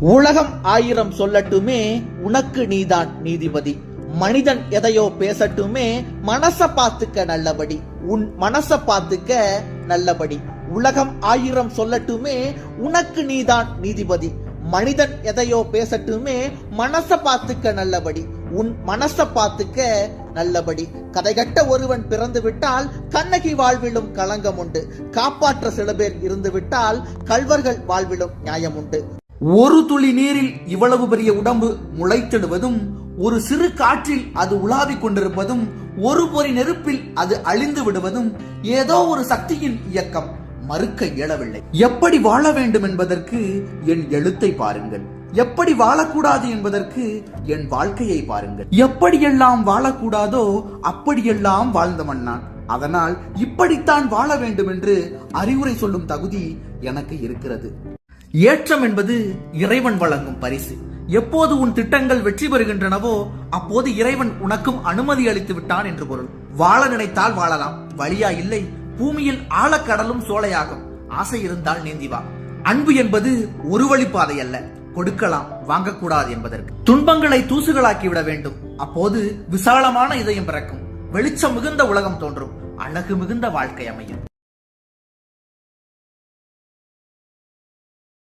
உலகம் ஆயிரம் சொல்லட்டுமே உனக்கு நீதான் நீதிபதி. மனிதன் எதையோ பேசட்டுமே மனச பாத்துக்க நல்லபடி. உன் மனச பாத்துக்க நல்லபடி. உலகம் ஆயிரம் சொல்லட்டுமே உனக்கு நீதான் நீதிபதி. மனிதன் எதையோ பேசட்டுமே மனச பாத்துக்க நல்லபடி. உன் மனச பாத்துக்க நல்லபடி. கதைகட்ட ஒருவன் பிறந்து விட்டால் கண்ணகி வாழ்விலும் களங்கம் உண்டு. காப்பாற்ற சில பேர் இருந்து விட்டால் கல்வர்கள் வாழ்விலும் நியாயம் உண்டு. ஒரு துளி நீரில் இவ்வளவு பெரிய உடம்பு முளைத்திடுவதும் ஒரு சிறு காற்றில் அது உலாவிக் கொண்டிருப்பதும் ஒரு பொறி நெருப்பில் அது அழிந்து விடுவதும் ஏதோ ஒரு சக்தியின் இயக்கம். மறுக்க இயலவில்லை. எப்படி வாழ வேண்டும் என்பதற்கு என் எழுத்தை பாருங்கள். எப்படி வாழக்கூடாது என்பதற்கு என் வாழ்க்கையை பாருங்கள். எப்படியெல்லாம் வாழக்கூடாதோ அப்படியெல்லாம் வாழ்ந்தவன் நான் அதனால் இப்படித்தான் வாழ வேண்டும் என்று அறிவுரை சொல்லும் தகுதி எனக்கு இருக்கிறது. ஏற்றம் என்பது இறைவன் வழங்கும் பரிசு. எப்போது உன் திட்டங்கள் வெற்றி பெறுகின்றனவோ அப்போது இறைவன் உனக்கும் அனுமதி அளித்து விட்டான் என்று பொருள். வாழ நினைத்தால் வாழலாம். வழியா இல்லை பூமியில் ஆழக்கடலும் சோலையாகும். ஆசை இருந்தால் நீந்தி வா. அன்பு என்பது ஒரு வழிப்பாதை அல்ல. கொடுக்கலாம் வாங்கக்கூடாது என்பதற்கு. துன்பங்களை தூசுகளாக்கி விட வேண்டும். அப்போது விசாலமான இதயம் பிறக்கும். வெளிச்சம் மிகுந்த உலகம் தோன்றும். அழகு மிகுந்த வாழ்க்கை அமையும்.